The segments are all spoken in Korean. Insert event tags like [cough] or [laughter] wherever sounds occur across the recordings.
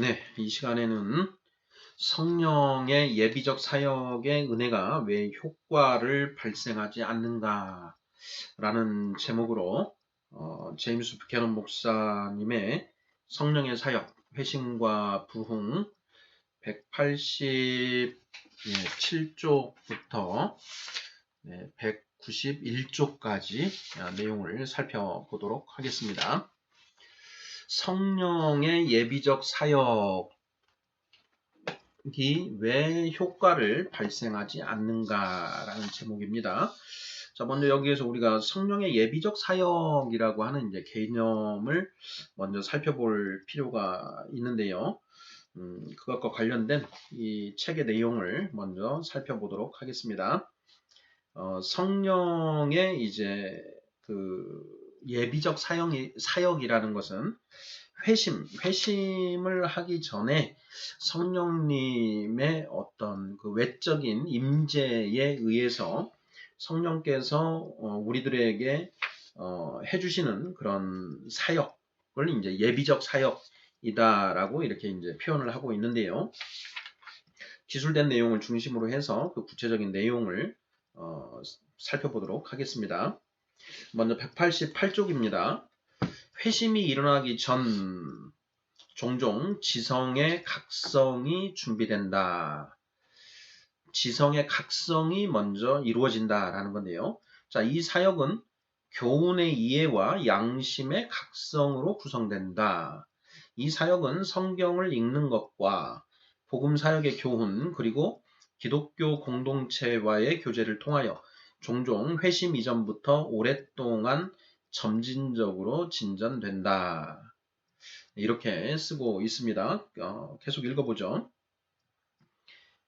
네, 이 시간에는 성령의 예비적 사역의 은혜가 왜 효과를 발생하지 않는가 라는 제목으로 어, 제임스 부캐넌 목사님의 성령의 사역, 회심과 부흥 187쪽부터 네, 191쪽까지 내용을 살펴보도록 하겠습니다. 성령의 예비적 사역이 왜 효과를 발생하지 않는가라는 제목입니다. 자, 먼저 여기에서 우리가 성령의 예비적 사역이라고 하는 이제 개념을 먼저 살펴볼 필요가 있는데요. 음, 그것과 관련된 이 책의 내용을 먼저 살펴보도록 하겠습니다. 어, 성령의 이제 그 예비적 사역이, 사역이라는 것은 회심, 회심을 하기 전에 성령님의 어떤 그 외적인 임재에 의해서 성령께서 어, 우리들에게 어, 해주시는 그런 사역을 이제 예비적 사역이다라고 이렇게 이제 표현을 하고 있는데요. 기술된 내용을 중심으로 해서 그 구체적인 내용을 어, 살펴보도록 하겠습니다. 먼저 188쪽입니다. 회심이 일어나기 전 종종 지성의 각성이 준비된다. 지성의 각성이 먼저 이루어진다라는 건데요. 자, 이 사역은 교훈의 이해와 양심의 각성으로 구성된다. 이 사역은 성경을 읽는 것과 복음 사역의 교훈 그리고 기독교 공동체와의 교제를 통하여 종종 회심 이전부터 오랫동안 점진적으로 진전된다. 이렇게 쓰고 있습니다. 어, 계속 읽어보죠.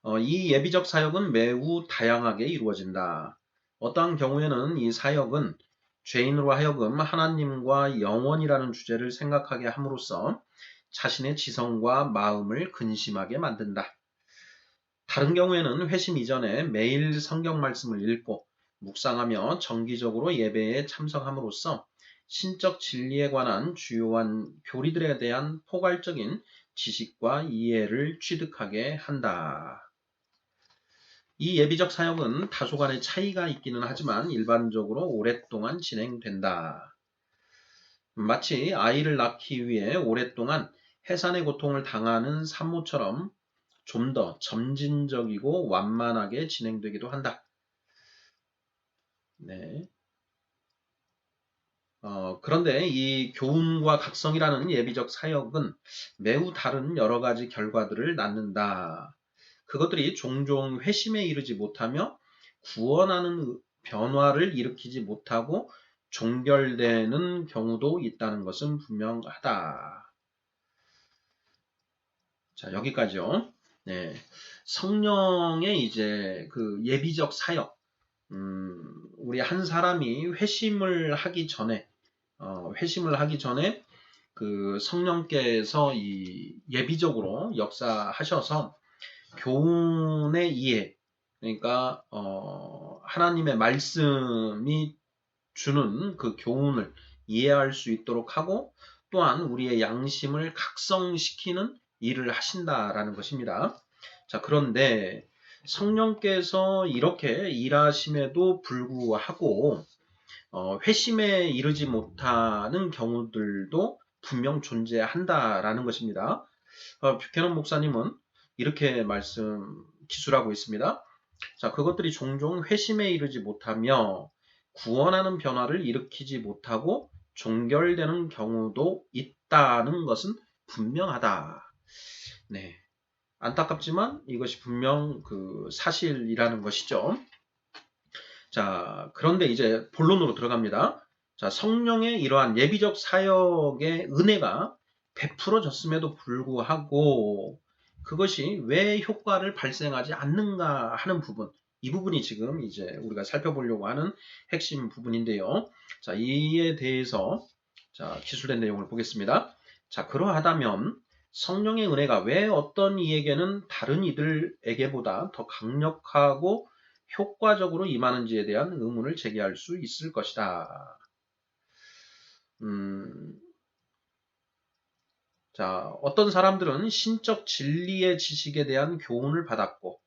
어, 이 예비적 사역은 매우 다양하게 이루어진다. 어떠한 경우에는 이 사역은 죄인으로 하여금 하나님과 영원이라는 주제를 생각하게 함으로써 자신의 지성과 마음을 근심하게 만든다. 다른 경우에는 회심 이전에 매일 성경 말씀을 읽고 묵상하며 정기적으로 예배에 참석함으로써 신적 진리에 관한 주요한 교리들에 대한 포괄적인 지식과 이해를 취득하게 한다. 이 예비적 사역은 다소간의 차이가 있기는 하지만 일반적으로 오랫동안 진행된다. 마치 아이를 낳기 위해 오랫동안 해산의 고통을 당하는 산모처럼 좀 더 점진적이고 완만하게 진행되기도 한다. 네. 어, 그런데 이 교훈과 각성이라는 예비적 사역은 매우 다른 여러 가지 결과들을 낳는다. 그것들이 종종 회심에 이르지 못하며 구원하는 변화를 일으키지 못하고 종결되는 경우도 있다는 것은 분명하다. 자, 여기까지요. 네. 성령의 이제 그 예비적 사역, 음, 우리 한 사람이 회심을 하기 전에 어, 회심을 하기 전에 그 성령께서 이 예비적으로 역사하셔서 교훈의 이해 그러니까 어, 하나님의 말씀이 주는 그 교훈을 이해할 수 있도록 하고 또한 우리의 양심을 각성시키는 일을 하신다라는 것입니다. 자, 그런데 성령께서 이렇게 일하심에도 불구하고 어, 회심에 이르지 못하는 경우들도 분명 존재한다라는 것입니다. 어, 뷰캐넌 목사님은 이렇게 말씀 기술하고 있습니다. 자, 그것들이 종종 회심에 이르지 못하며 구원하는 변화를 일으키지 못하고 종결되는 경우도 있다는 것은 분명하다. 네. 안타깝지만 이것이 분명 그 사실이라는 것이죠. 자, 그런데 이제 본론으로 들어갑니다. 자, 성령의 이러한 예비적 사역의 은혜가 베풀어졌음에도 불구하고 그것이 왜 효과를 발생하지 않는가 하는 부분, 이 부분이 지금 이제 우리가 살펴보려고 하는 핵심 부분인데요. 자, 이에 대해서 자, 기술된 내용을 보겠습니다. 자, 그러하다면 성령의 은혜가 왜 어떤 이에게는 다른 이들에게보다 더 강력하고 효과적으로 임하는지에 대한 의문을 제기할 수 있을 것이다. 음, 자, 어떤 사람들은 신적 진리의 지식에 대한 교훈을 받았고,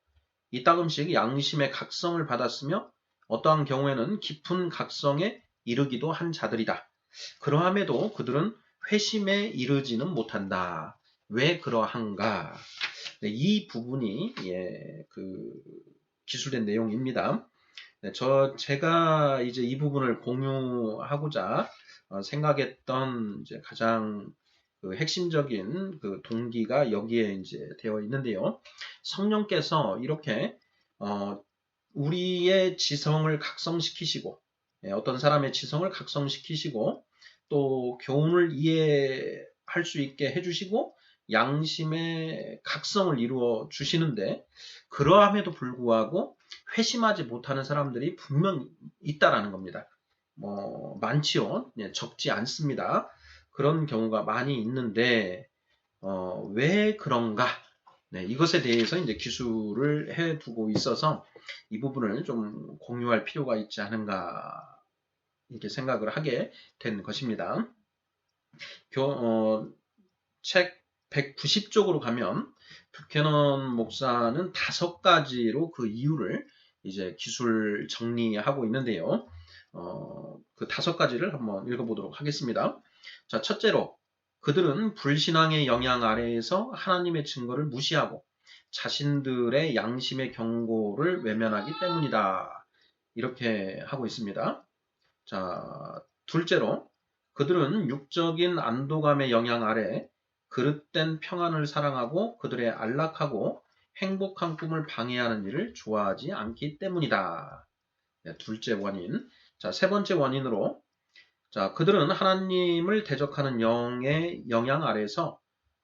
이따금씩 양심의 각성을 받았으며, 어떠한 경우에는 깊은 각성에 이르기도 한 자들이다. 그러함에도 그들은 회심에 이르지는 못한다. 왜 그러한가? 네, 이 부분이 예, 그 기술된 내용입니다. 네, 저 제가 이제 이 부분을 공유하고자 어, 생각했던 이제 가장 그 핵심적인 그 동기가 여기에 이제 되어 있는데요. 성령께서 이렇게 어, 우리의 지성을 각성시키시고 예, 어떤 사람의 지성을 각성시키시고 또 교훈을 이해할 수 있게 해주시고 양심의 각성을 이루어 주시는데 그러함에도 불구하고 회심하지 못하는 사람들이 분명 있다라는 겁니다. 뭐 많지요. 예, 적지 않습니다. 그런 경우가 많이 있는데 어, 왜 그런가? 네, 이것에 대해서 이제 기술을 해두고 있어서 이 부분을 좀 공유할 필요가 있지 않은가 이렇게 생각을 하게 된 것입니다. 교, 어, 책 190쪽으로 가면 뷰캐넌 목사는 다섯 가지로 그 이유를 이제 기술 정리하고 있는데요. 어, 그 다섯 가지를 한번 읽어보도록 하겠습니다. 자, 첫째로 그들은 불신앙의 영향 아래에서 하나님의 증거를 무시하고 자신들의 양심의 경고를 외면하기 때문이다. 이렇게 하고 있습니다. 자, 둘째로 그들은 육적인 안도감의 영향 아래 그릇된 평안을 사랑하고 그들의 안락하고 행복한 꿈을 방해하는 일을 좋아하지 않기 때문이다. 네, 둘째 원인. 자, 세 번째 원인으로 자, 그들은 하나님을 대적하는 영의 영향 아래서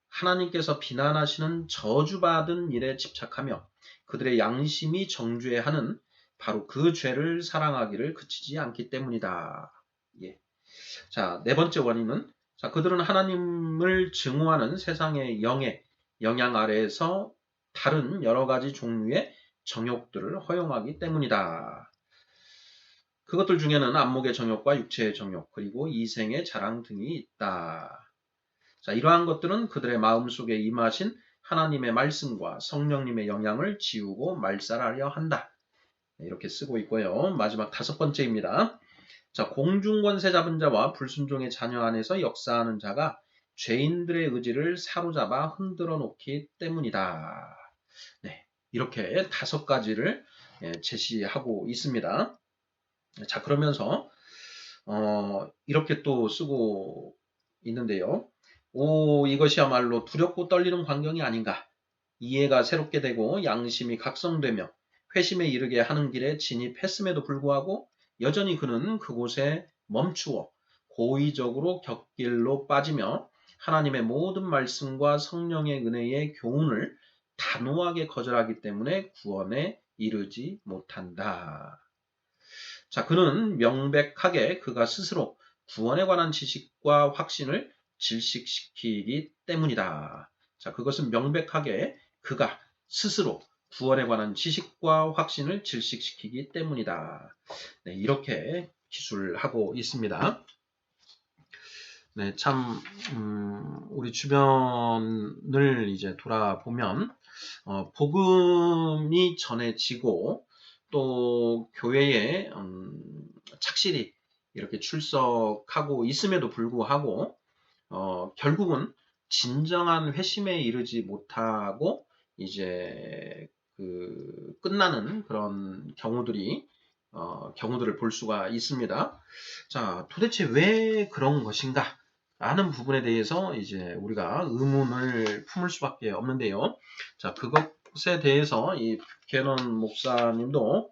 하나님께서 비난하시는 저주받은 일에 집착하며 그들의 양심이 정죄하는 바로 그 죄를 사랑하기를 그치지 않기 때문이다. 예. 자, 네 번째 원인은 자, 그들은 하나님을 증오하는 세상의 영의 영향 아래에서 다른 여러 가지 종류의 정욕들을 허용하기 때문이다. 그것들 중에는 안목의 정욕과 육체의 정욕, 그리고 이생의 자랑 등이 있다. 자, 이러한 것들은 그들의 마음속에 임하신 하나님의 말씀과 성령님의 영향을 지우고 말살하려 한다. 네, 이렇게 쓰고 있고요. 마지막 다섯 번째입니다. 자, 공중권세 잡은 자와 불순종의 자녀 안에서 역사하는 자가 죄인들의 의지를 사로잡아 흔들어 놓기 때문이다. 네, 이렇게 다섯 가지를 예, 제시하고 있습니다. 자, 그러면서 어, 이렇게 또 쓰고 있는데요. 오, 이것이야말로 두렵고 떨리는 광경이 아닌가. 이해가 새롭게 되고 양심이 각성되며 회심에 이르게 하는 길에 진입했음에도 불구하고 여전히 그는 그곳에 멈추어 고의적으로 격길로 빠지며 하나님의 모든 말씀과 성령의 은혜의 교훈을 단호하게 거절하기 때문에 구원에 이르지 못한다. 자, 그는 명백하게 그가 스스로 구원에 관한 지식과 확신을 질식시키기 때문이다. 자, 그것은 명백하게 그가 스스로 구원에 관한 지식과 확신을 질식시키기 때문이다. 네, 이렇게 기술하고 있습니다. 네, 참 음, 우리 주변을 이제 돌아보면 어, 복음이 전해지고 또 교회에 음, 착실히 이렇게 출석하고 있음에도 불구하고 어, 결국은 진정한 회심에 이르지 못하고 이제 그 끝나는 그런 경우들이 어, 경우들을 볼 수가 있습니다. 자, 도대체 왜 그런 것인가? 라는 부분에 대해서 이제 우리가 의문을 품을 수밖에 없는데요. 자, 그것에 대해서 이 캐논 목사님도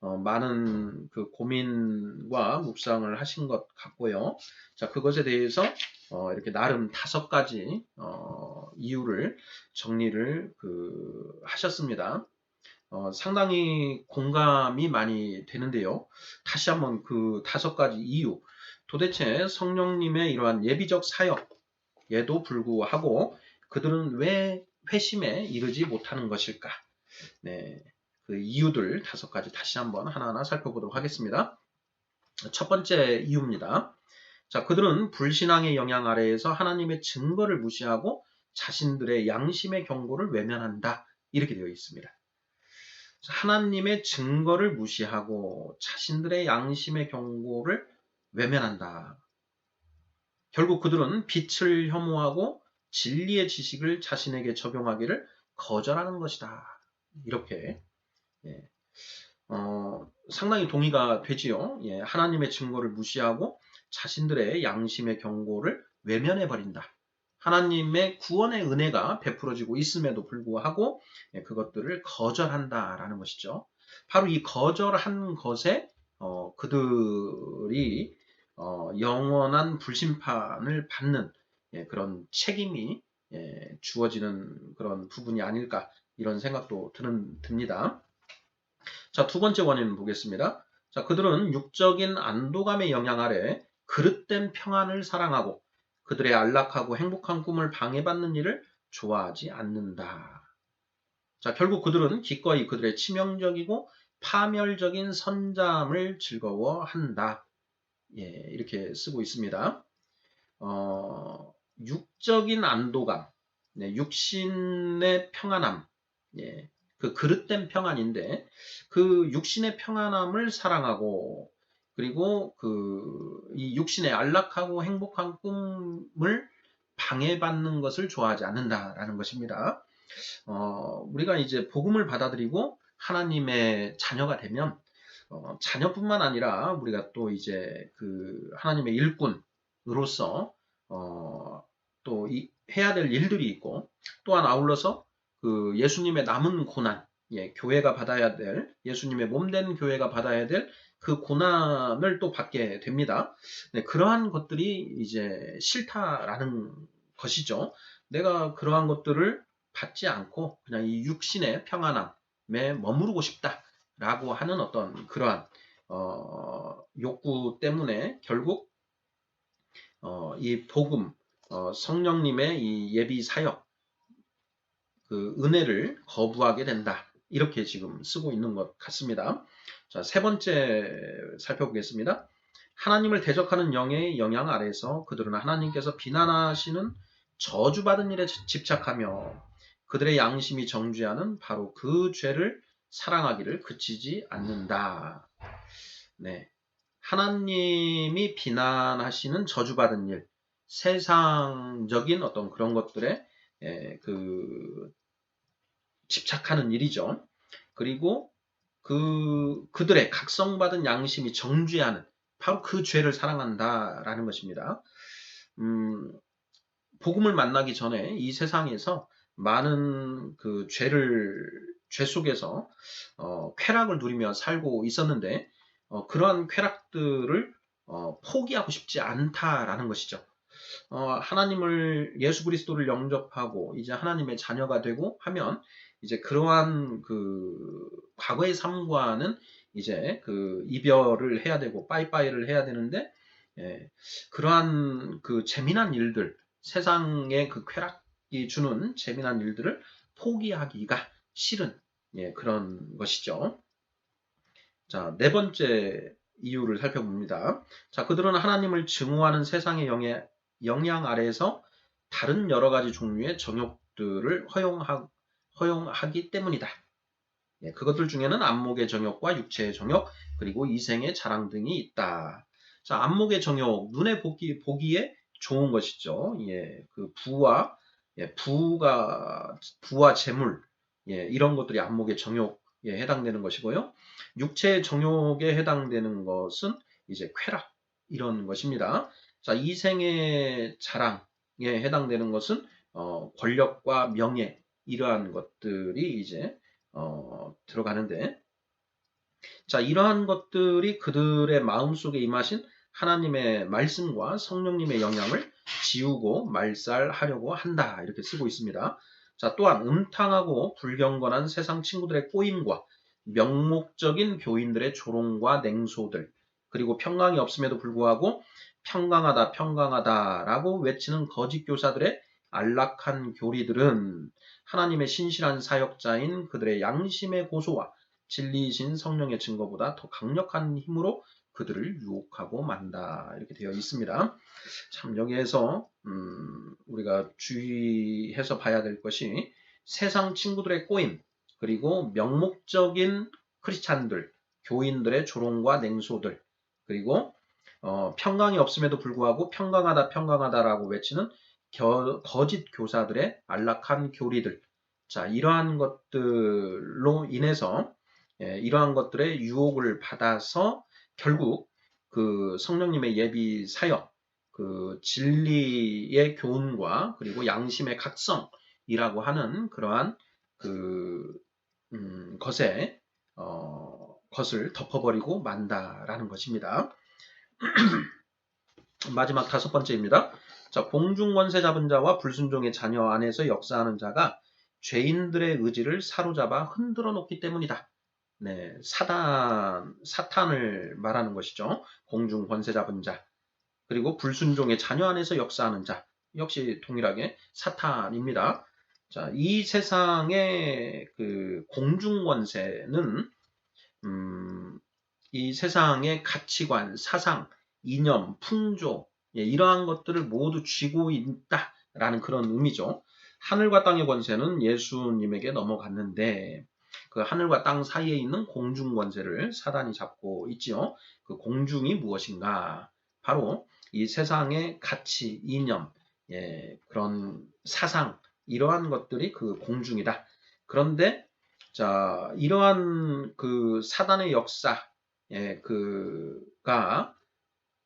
어, 많은 그 고민과 묵상을 하신 것 같고요. 자, 그것에 대해서 어, 이렇게 나름 다섯 가지 어, 이유를 정리를 그 하셨습니다. 어, 상당히 공감이 많이 되는데요. 다시 한번 그 다섯 가지 이유. 도대체 성령님의 이러한 예비적 사역에도 불구하고 그들은 왜 회심에 이르지 못하는 것일까? 네. 그 이유들 다섯 가지 다시 한번 하나하나 살펴보도록 하겠습니다. 첫 번째 이유입니다. 자, 그들은 불신앙의 영향 아래에서 하나님의 증거를 무시하고 자신들의 양심의 경고를 외면한다. 이렇게 되어 있습니다. 하나님의 증거를 무시하고 자신들의 양심의 경고를 외면한다. 결국 그들은 빛을 혐오하고 진리의 지식을 자신에게 적용하기를 거절하는 것이다. 이렇게 예. 어, 상당히 동의가 되지요. 예. 하나님의 증거를 무시하고 자신들의 양심의 경고를 외면해 버린다. 하나님의 구원의 은혜가 베풀어지고 있음에도 불구하고 예, 그것들을 거절한다라는 것이죠. 바로 이 거절한 것에 어, 그들이 어, 영원한 불심판을 받는 예, 그런 책임이 예, 주어지는 그런 부분이 아닐까 이런 생각도 드는, 듭니다. 자, 두 번째 원인 보겠습니다. 자, 그들은 육적인 안도감의 영향 아래 그릇된 평안을 사랑하고 그들의 안락하고 행복한 꿈을 방해받는 일을 좋아하지 않는다. 자, 결국 그들은 기꺼이 그들의 치명적이고 파멸적인 선잠을 즐거워한다. 예, 이렇게 쓰고 있습니다. 어, 육적인 안도감, 네, 육신의 평안함, 예, 그 그릇된 평안인데 그 육신의 평안함을 사랑하고 그리고 그 이 육신의 안락하고 행복한 꿈을 방해받는 것을 좋아하지 않는다라는 것입니다. 어, 우리가 이제 복음을 받아들이고 하나님의 자녀가 되면 어, 자녀뿐만 아니라 우리가 또 이제 그 하나님의 일꾼으로서 어, 또 이, 해야 될 일들이 있고 또한 아울러서 그 예수님의 남은 고난, 예, 교회가 받아야 될 예수님의 몸 된 교회가 받아야 될 그 고난을 또 받게 됩니다. 네, 그러한 것들이 이제 싫다라는 것이죠. 내가 그러한 것들을 받지 않고 그냥 이 육신의 평안함에 머무르고 싶다라고 하는 어떤 그러한 어, 욕구 때문에 결국 어, 이 복음 어, 성령님의 이 예비 사역 그 은혜를 거부하게 된다. 이렇게 지금 쓰고 있는 것 같습니다. 자, 세 번째 살펴보겠습니다. 하나님을 대적하는 영의 영향 아래서 그들은 하나님께서 비난하시는 저주받은 일에 집착하며 그들의 양심이 정죄하는 바로 그 죄를 사랑하기를 그치지 않는다. 네. 하나님이 비난하시는 저주받은 일, 세상적인 어떤 그런 것들에 예, 그 집착하는 일이죠. 그리고 그 그들의 각성받은 양심이 정죄하는 바로 그 죄를 사랑한다라는 것입니다. 음, 복음을 만나기 전에 이 세상에서 많은 그 죄를 죄 속에서 어, 쾌락을 누리며 살고 있었는데 어, 그러한 쾌락들을 어, 포기하고 싶지 않다라는 것이죠. 어, 하나님을 예수 그리스도를 영접하고 이제 하나님의 자녀가 되고 하면 이제 그러한 그 과거의 삶과는 이제 그 이별을 해야 되고 빠이빠이를 해야 되는데 예, 그러한 그 재미난 일들 세상의 그 쾌락이 주는 재미난 일들을 포기하기가 싫은 예, 그런 것이죠. 자, 네 번째 이유를 살펴봅니다. 자, 그들은 하나님을 증오하는 세상의 영향 아래에서 다른 여러 가지 종류의 정욕들을 허용하, 허용하기 때문이다. 예, 그것들 중에는 안목의 정욕과 육체의 정욕, 그리고 이생의 자랑 등이 있다. 자, 안목의 정욕, 눈에 보기, 보기에 좋은 것이죠. 예, 그 부와, 예, 부가, 부와 재물, 예, 이런 것들이 안목의 정욕에 해당되는 것이고요. 육체의 정욕에 해당되는 것은 이제 쾌락, 이런 것입니다. 자, 이생의 자랑에 해당되는 것은 어, 권력과 명예 이러한 것들이 이제 어, 들어가는데 자 이러한 것들이 그들의 마음속에 임하신 하나님의 말씀과 성령님의 영향을 지우고 말살하려고 한다 이렇게 쓰고 있습니다. 자 또한 음탕하고 불경건한 세상 친구들의 꼬임과 명목적인 교인들의 조롱과 냉소들 그리고 평강이 없음에도 불구하고 평강하다, 평강하다라고 외치는 거짓 교사들의 안락한 교리들은 하나님의 신실한 사역자인 그들의 양심의 고소와 진리이신 성령의 증거보다 더 강력한 힘으로 그들을 유혹하고 만다 이렇게 되어 있습니다. 참 여기에서 음, 우리가 주의해서 봐야 될 것이 세상 친구들의 꼬임 그리고 명목적인 크리스찬들 교인들의 조롱과 냉소들 그리고 어, 평강이 없음에도 불구하고 평강하다 평강하다라고 외치는 겨, 거짓 교사들의 안락한 교리들 자 이러한 것들로 인해서 예, 이러한 것들의 유혹을 받아서 결국 그 성령님의 예비 사역, 그 진리의 교훈과 그리고 양심의 각성이라고 하는 그러한 그 음, 것에 어, 것을 덮어버리고 만다라는 것입니다. [clears throat] 마지막 다섯 번째입니다. 자, 공중권세 잡은 자와 불순종의 자녀 안에서 역사하는 자가 죄인들의 의지를 사로잡아 흔들어 놓기 때문이다. 네, 사단, 사탄을 말하는 것이죠. 공중 권세 잡은 자. 그리고 불순종의 자녀 안에서 역사하는 자. 역시 동일하게 사탄입니다. 자, 이 세상의 그 공중 권세는 음, 이 세상의 가치관, 사상, 이념, 풍조 예, 이러한 것들을 모두 쥐고 있다라는 그런 의미죠. 하늘과 땅의 권세는 예수님에게 넘어갔는데 그 하늘과 땅 사이에 있는 공중 권세를 사단이 잡고 있지요. 그 공중이 무엇인가? 바로 이 세상의 가치, 이념, 예, 그런 사상 이러한 것들이 그 공중이다. 그런데 자 이러한 그 사단의 역사, 예, 그가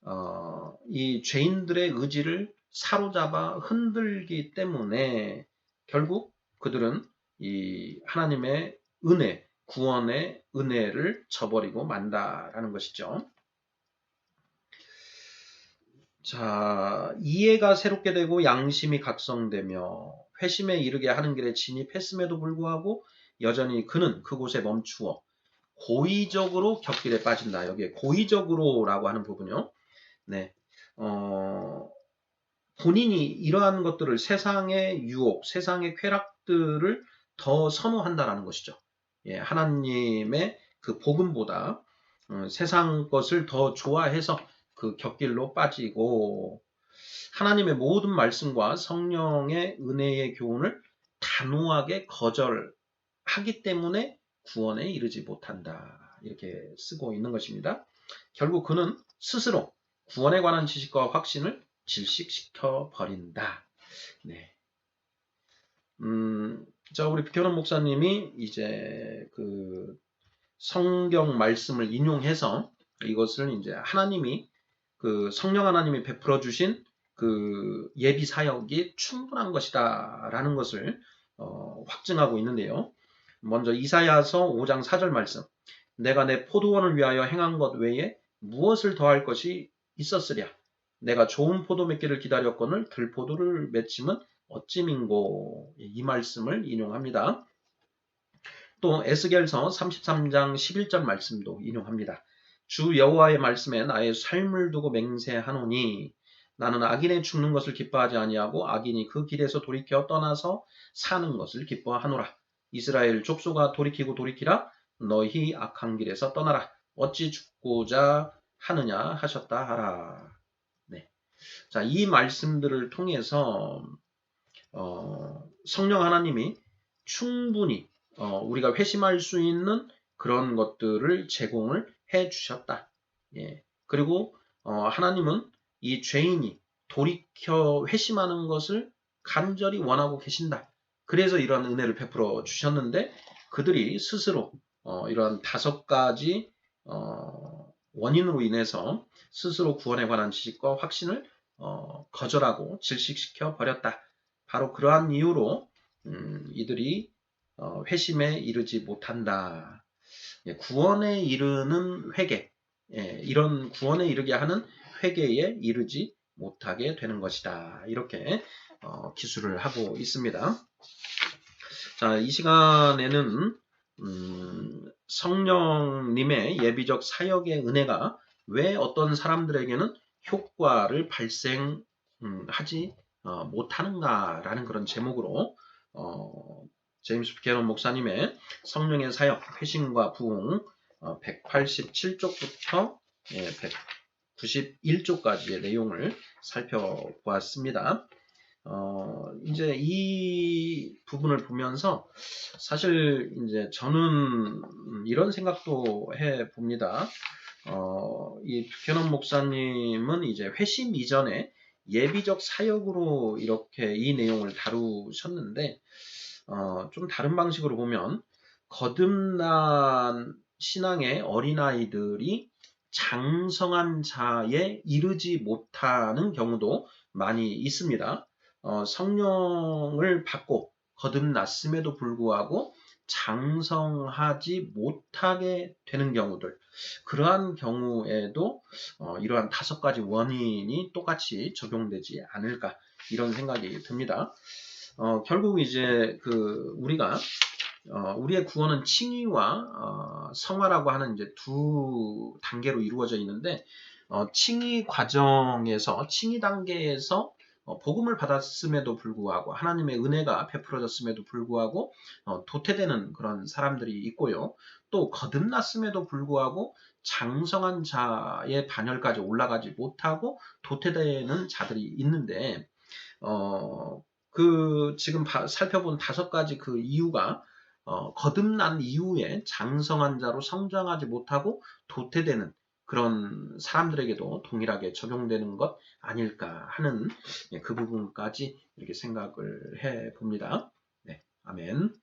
어, 이 죄인들의 의지를 사로잡아 흔들기 때문에 결국 그들은 이 하나님의 은혜, 구원의 은혜를 저버리고 만다라는 것이죠. 자, 이해가 새롭게 되고 양심이 각성되며 회심에 이르게 하는 길에 진입했음에도 불구하고 여전히 그는 그곳에 멈추어 고의적으로 격길에 빠진다. 여기에 고의적으로라고 하는 부분요. 네. 어, 본인이 이러한 것들을 세상의 유혹, 세상의 쾌락들을 더 선호한다라는 것이죠. 예, 하나님의 그 복음보다 어, 세상 것을 더 좋아해서 그 격길로 빠지고 하나님의 모든 말씀과 성령의 은혜의 교훈을 단호하게 거절하기 때문에 구원에 이르지 못한다. 이렇게 쓰고 있는 것입니다. 결국 그는 스스로 구원에 관한 지식과 확신을 질식시켜 버린다. 네. 음, 자, 우리 비켜론 목사님이 이제 그 성경 말씀을 인용해서 이것을 이제 하나님이 그 성령 하나님이 베풀어 주신 그 예비 사역이 충분한 것이다라는 것을 어, 확증하고 있는데요. 먼저 이사야서 5장 4절 말씀. 내가 내 포도원을 위하여 행한 것 외에 무엇을 더할 것이 있었으랴. 내가 좋은 포도 맺기를 기다렸거늘 들포도를 맺힘은 어찌 민고 이 말씀을 인용합니다. 또 에스겔서 33장 11절 말씀도 인용합니다. 주 여호와의 말씀에 나의 삶을 두고 맹세하노니 나는 악인의 죽는 것을 기뻐하지 아니하고 악인이 그 길에서 돌이켜 떠나서 사는 것을 기뻐하노라. 이스라엘 족소가 돌이키고 돌이키라 너희 악한 길에서 떠나라. 어찌 죽고자 하느냐 하셨다 하라. 네. 자, 이 말씀들을 통해서 어, 성령 하나님이 충분히 어, 우리가 회심할 수 있는 그런 것들을 제공을 해 주셨다. 예. 그리고 어, 하나님은 이 죄인이 돌이켜 회심하는 것을 간절히 원하고 계신다. 그래서 이러한 은혜를 베풀어 주셨는데 그들이 스스로 어, 이러한 다섯 가지 어, 원인으로 인해서 스스로 구원에 관한 지식과 확신을 어, 거절하고 질식시켜 버렸다. 바로 그러한 이유로 음, 이들이 어, 회심에 이르지 못한다. 예, 구원에 이르는 회개, 예, 이런 구원에 이르게 하는 회개에 이르지 못하게 되는 것이다. 이렇게 어, 기술을 하고 있습니다. 자, 이 시간에는 음, 성령님의 예비적 사역의 은혜가 왜 어떤 사람들에게는 효과를 발생하지 어, 못하는가라는 그런 제목으로 어, 제임스 피케론 목사님의 성령의 사역, 회심과 부흥 어, 187쪽부터 예, 191조까지의 내용을 살펴보았습니다. 어, 이제 이 부분을 보면서 사실 이제 저는 이런 생각도 해 봅니다. 어, 이 두캐넌 목사님은 이제 회심 이전에 예비적 사역으로 이렇게 이 내용을 다루셨는데, 어, 좀 다른 방식으로 보면, 거듭난 신앙의 어린아이들이 장성한 자에 이르지 못하는 경우도 많이 있습니다. 어, 성령을 받고 거듭났음에도 불구하고 장성하지 못하게 되는 경우들, 그러한 경우에도 어, 이러한 다섯 가지 원인이 똑같이 적용되지 않을까 이런 생각이 듭니다. 어, 결국 이제 그 우리가 어, 우리의 구원은 칭의와 어, 성화라고 하는 이제 두 단계로 이루어져 있는데 어, 칭의 과정에서 칭의 단계에서 어, 복음을 받았음에도 불구하고 하나님의 은혜가 베풀어졌음에도 불구하고 어, 도태되는 그런 사람들이 있고요. 또 거듭났음에도 불구하고 장성한 자의 반열까지 올라가지 못하고 도태되는 자들이 있는데 어, 그 지금 바, 살펴본 다섯 가지 그 이유가 어, 거듭난 이후에 장성한 자로 성장하지 못하고 도태되는 그런 사람들에게도 동일하게 적용되는 것 아닐까 하는 예, 그 부분까지 이렇게 생각을 해 봅니다. 네, 아멘.